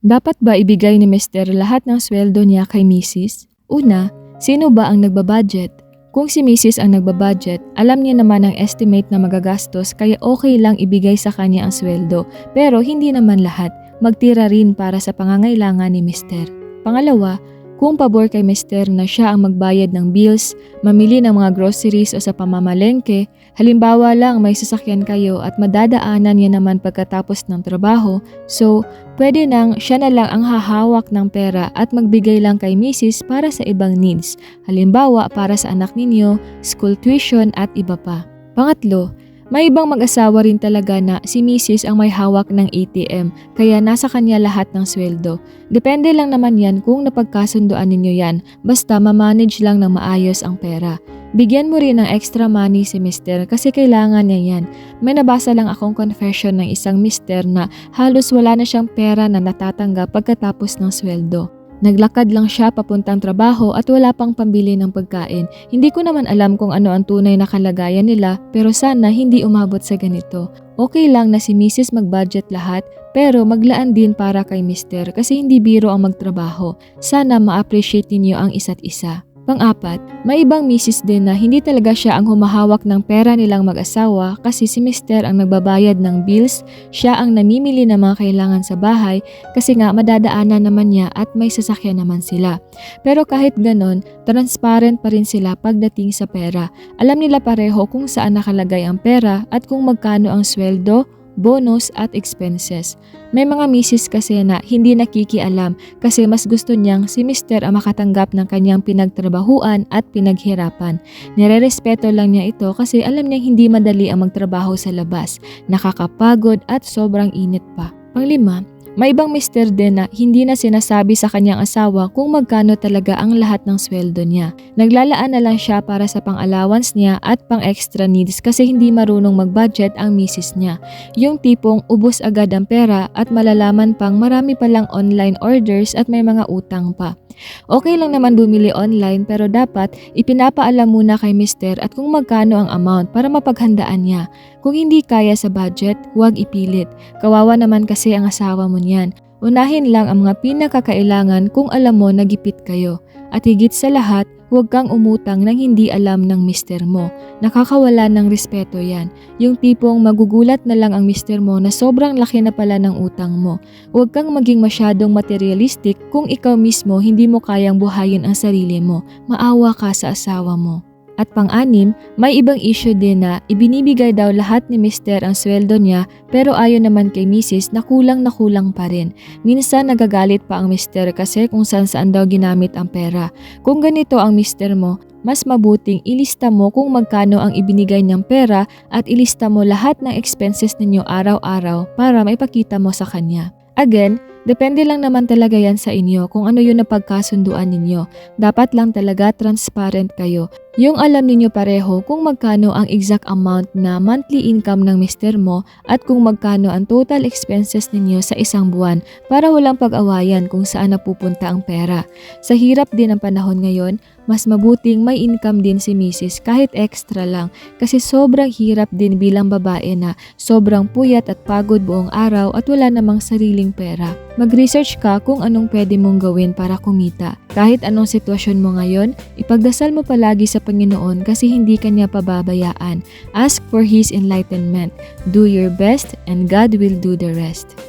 Dapat ba ibigay ni Mr. lahat ng sweldo niya kay Mrs.? Una, sino ba ang nagbabudget? Kung si Mrs. ang nagbabudget, alam niya naman ang estimate na magagastos kaya okay lang ibigay sa kanya ang sweldo. Pero hindi naman lahat, magtira rin para sa pangangailangan ni Mr. Pangalawa, kung pabor kay Mr. na siya ang magbayad ng bills, mamili ng mga groceries o sa pamamalengke, halimbawa lang may sasakyan kayo at madadaanan niya naman pagkatapos ng trabaho, so pwede nang siya na lang ang hahawak ng pera at magbigay lang kay Mrs. para sa ibang needs, halimbawa para sa anak ninyo, school tuition at iba pa. Pangatlo, may ibang mag-asawa rin talaga na si Mrs. ang may hawak ng ATM kaya nasa kanya lahat ng sweldo. Depende lang naman yan kung napagkasundoan ninyo yan basta ma-manage lang ng maayos ang pera. Bigyan mo rin ng extra money si Mr. kasi kailangan niya yan. May nabasa lang akong confession ng isang Mr. na halos wala na siyang pera na natatanggap pagkatapos ng sweldo. Naglakad lang siya papuntang trabaho at wala pang pambili ng pagkain. Hindi ko naman alam kung ano ang tunay na kalagayan nila pero sana hindi umabot sa ganito. Okay lang na si Mrs. mag-budget lahat pero maglaan din para kay Mr. kasi hindi biro ang magtrabaho. Sana ma-appreciate ninyo ang isa't isa. Pang-apat, may ibang misis din na hindi talaga siya ang humahawak ng pera nilang mag-asawa kasi si Mr. ang nagbabayad ng bills, siya ang namimili ng mga kailangan sa bahay kasi nga madadaanan naman niya at may sasakyan naman sila. Pero kahit ganon, transparent pa rin sila pagdating sa pera. Alam nila pareho kung saan nakalagay ang pera at kung magkano ang sweldo, bonus at expenses. May mga misis kasi na hindi nakikialam kasi mas gusto niyang si Mr. ang makatanggap ng kanyang pinagtrabahuan at pinaghirapan. Nirerespeto lang niya ito kasi alam niyang hindi madali ang magtrabaho sa labas, nakakapagod at sobrang init pa. Panglima, may ibang mister din na hindi na sinasabi sa kanyang asawa kung magkano talaga ang lahat ng sweldo niya. Naglalaan na lang siya para sa pang-allowance niya at pang-extra needs kasi hindi marunong mag-budget ang misis niya. Yung tipong ubos agad ang pera at malalaman pang marami palang online orders at may mga utang pa. Okay lang naman bumili online pero dapat ipinapaalam muna kay mister at kung magkano ang amount para mapaghandaan niya. Kung hindi kaya sa budget, huwag ipilit. Kawawa naman kasi ang asawa mo niyan. Unahin lang ang mga pinakakailangan kung alam mo nagipit kayo. At higit sa lahat, huwag kang umutang nang hindi alam ng mister mo. Nakakawala ng respeto yan. Yung tipong magugulat na lang ang mister mo na sobrang laki na pala ng utang mo. Huwag kang maging masyadong materialistic kung ikaw mismo hindi mo kayang buhayin ang sarili mo. Maawa ka sa asawa mo. At pang-anim, may ibang issue din na ibinibigay daw lahat ni Mr. ang sweldo niya pero ayon naman kay Mrs. na kulang na kulang pa rin. Minsan nagagalit pa ang Mr. kasi kung saan saan daw ginamit ang pera. Kung ganito ang Mr. mo, mas mabuting ilista mo kung magkano ang ibinigay niyang pera at ilista mo lahat ng expenses ninyo araw-araw para maipakita mo sa kanya. Again, depende lang naman talaga yan sa inyo kung ano yung napagkasunduan ninyo. Dapat lang talaga transparent kayo. Yung alam ninyo pareho kung magkano ang exact amount na monthly income ng mister mo at kung magkano ang total expenses ninyo sa isang buwan para walang pag-awayan kung saan napupunta ang pera. Sa hirap din ng panahon ngayon, mas mabuting may income din si Mrs. kahit extra lang kasi sobrang hirap din bilang babae na sobrang puyat at pagod buong araw at wala namang sariling pera. Mag-research ka kung anong pwede mong gawin para kumita. Kahit anong sitwasyon mo ngayon, ipagdasal mo palagi sa Panginoon kasi hindi kanya pababayaan. Ask for His enlightenment. Do your best and God will do the rest.